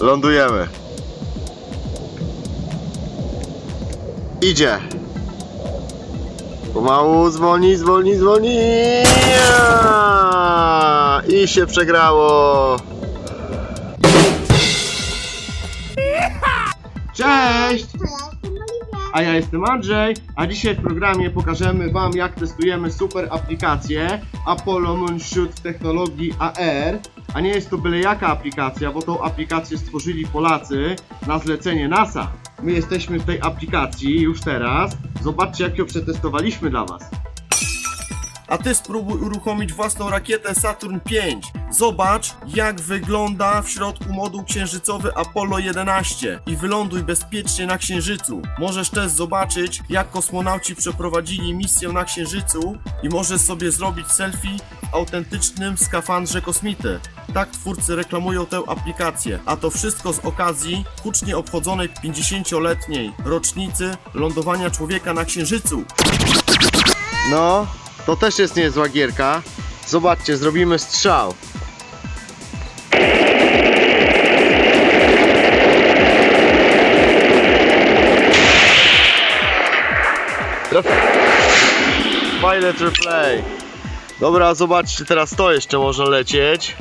Lądujemy. Idzie. Pomału zwolni, zwolni, zwolni. I się przegrało. Cześć! A ja jestem Andrzej, a dzisiaj w programie pokażemy Wam jak testujemy super aplikację Apollo Moonshoot technologii AR. A nie jest to byle jaka aplikacja, bo tą aplikację stworzyli Polacy na zlecenie NASA. My jesteśmy w tej aplikacji już teraz. Zobaczcie jak ją przetestowaliśmy dla Was. A ty spróbuj uruchomić własną rakietę Saturn V. Zobacz, jak wygląda w środku moduł księżycowy Apollo 11 i wyląduj bezpiecznie na Księżycu. Możesz też zobaczyć, jak kosmonauci przeprowadzili misję na Księżycu i możesz sobie zrobić selfie w autentycznym skafandrze kosmity. Tak twórcy reklamują tę aplikację, a to wszystko z okazji hucznie obchodzonej 50-letniej rocznicy lądowania człowieka na Księżycu. No, to też jest niezła gierka. Zobaczcie, zrobimy strzał. Pilot replay. Dobra, zobaczcie, teraz to jeszcze można lecieć.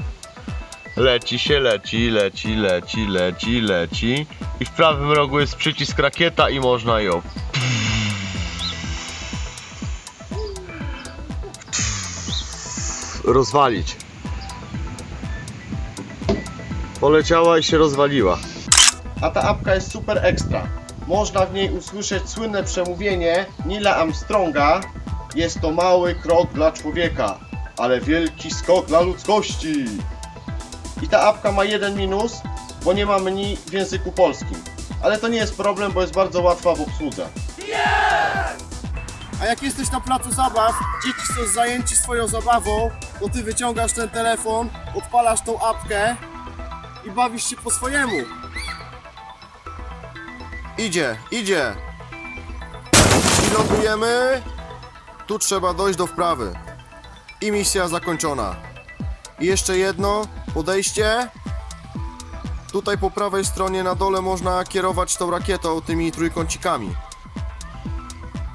Leci się, leci, leci, leci, leci, leci. I w prawym rogu jest przycisk rakieta i można ją rozwalić. Poleciała i się rozwaliła. A ta apka jest super ekstra. Można w niej usłyszeć słynne przemówienie Nila Armstronga. Jest to mały krok dla człowieka, ale wielki skok dla ludzkości. I ta apka ma jeden minus, bo nie ma menu w języku polskim. Ale to nie jest problem, bo jest bardzo łatwa w obsłudze. A jak jesteś na placu zabaw, dzieci są zajęci swoją zabawą, to ty wyciągasz ten telefon, odpalasz tą apkę i bawisz się po swojemu. Idzie, idzie. I lądujemy. Tu trzeba dojść do wprawy. I misja zakończona. I jeszcze jedno podejście. Tutaj po prawej stronie na dole można kierować tą rakietą tymi trójkącikami.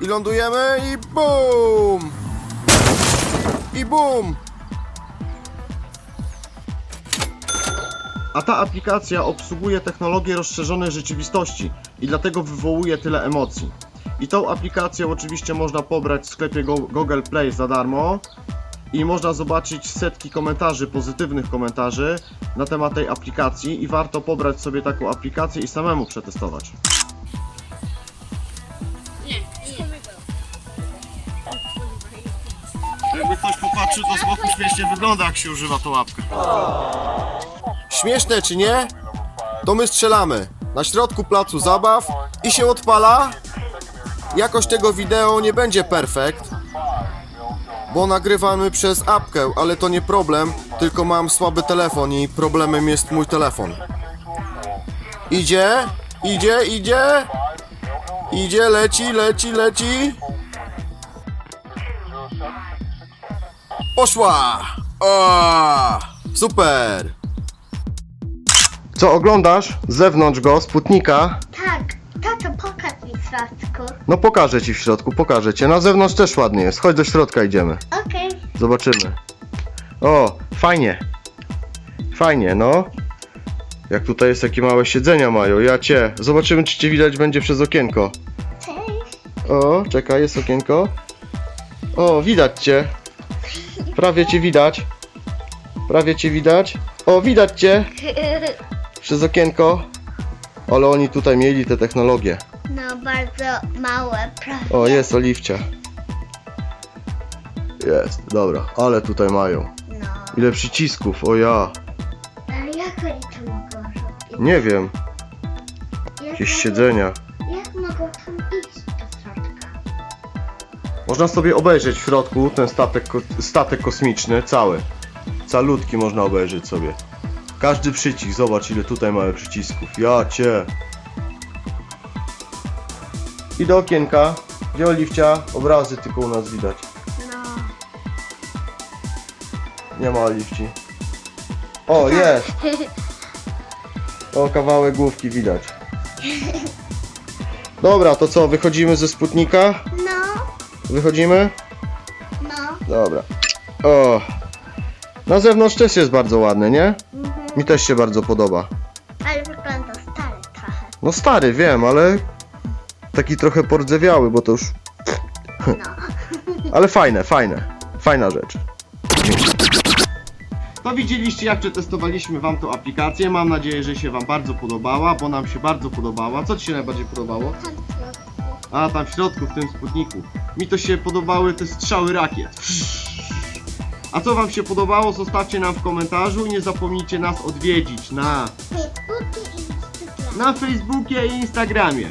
I lądujemy i BUM! I BUM! A ta aplikacja obsługuje technologię rozszerzonej rzeczywistości i dlatego wywołuje tyle emocji. I tą aplikację oczywiście można pobrać w sklepie Go- Google Play za darmo i można zobaczyć setki komentarzy, pozytywnych komentarzy na temat tej aplikacji i warto pobrać sobie taką aplikację i samemu przetestować. Jakby ktoś popatrzył, to z boku śmiesznie wygląda, jak się używa tą łapkę. Śmieszne czy nie? To my strzelamy na środku placu zabaw i się odpala. Jakość tego wideo nie będzie perfekt, bo nagrywamy przez apkę, ale to nie problem, tylko mam słaby telefon i problemem jest mój telefon. Idzie, idzie, idzie, idzie, leci, leci, leci. Poszła! O, super! Co oglądasz? Z zewnątrz go, Sputnika. Tak, tato pokaż mi w środku. No pokażę ci w środku, pokażę cię. Na zewnątrz też ładnie jest. Chodź do środka idziemy. Okej. Zobaczymy. O, fajnie. Fajnie, no. Jak tutaj jest jakie małe siedzenia mają. Ja cię. Zobaczymy czy cię widać będzie przez okienko. Cześć. O, czekaj, jest okienko. O, widać cię. Prawie cię widać. Prawie cię widać. O, widać cię przez okienko. Ale oni tutaj mieli te technologie. No bardzo małe, prawda? O, jest oliwcia. Jest, dobra, ale tutaj mają. No. Ile przycisków, o ja. Ale jak oni to mogą robić? Nie wiem, Jak jakieś mogą- siedzenia. Jak mogą tam iść do środka? Można sobie obejrzeć w środku ten statek, ko- statek kosmiczny, cały. Calutki można obejrzeć sobie. Każdy przycisk, zobacz ile tutaj mamy przycisków. Ja cię. I do okienka, gdzie oliwcia, obrazy tylko u nas widać. No. Nie ma oliwci. O, jest! O, kawałek główki widać. Dobra, to co, wychodzimy ze Sputnika? No, Wychodzimy? no. Dobra. O. Na zewnątrz też jest bardzo ładny, nie? Mhm. Mi też się bardzo podoba. Ale wygląda stary trochę. No stary, wiem, ale taki trochę pordzewiały, bo to już... No. Ale fajne, fajne. Fajna rzecz. To widzieliście jak przetestowaliśmy wam tą aplikację. Mam nadzieję, że się wam bardzo podobała, bo nam się bardzo podobała. Co ci się najbardziej podobało? Tam w środku. A, tam w środku, w tym sputniku. Mi to się podobały te strzały rakiet. A co wam się podobało, zostawcie nam w komentarzu i nie zapomnijcie nas odwiedzić na, na Facebookie i Instagramie.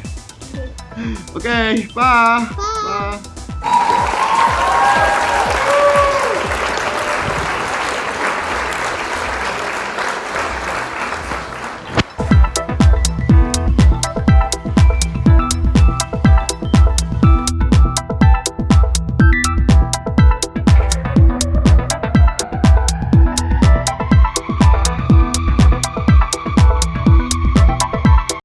Okej, pa! Pa! pa.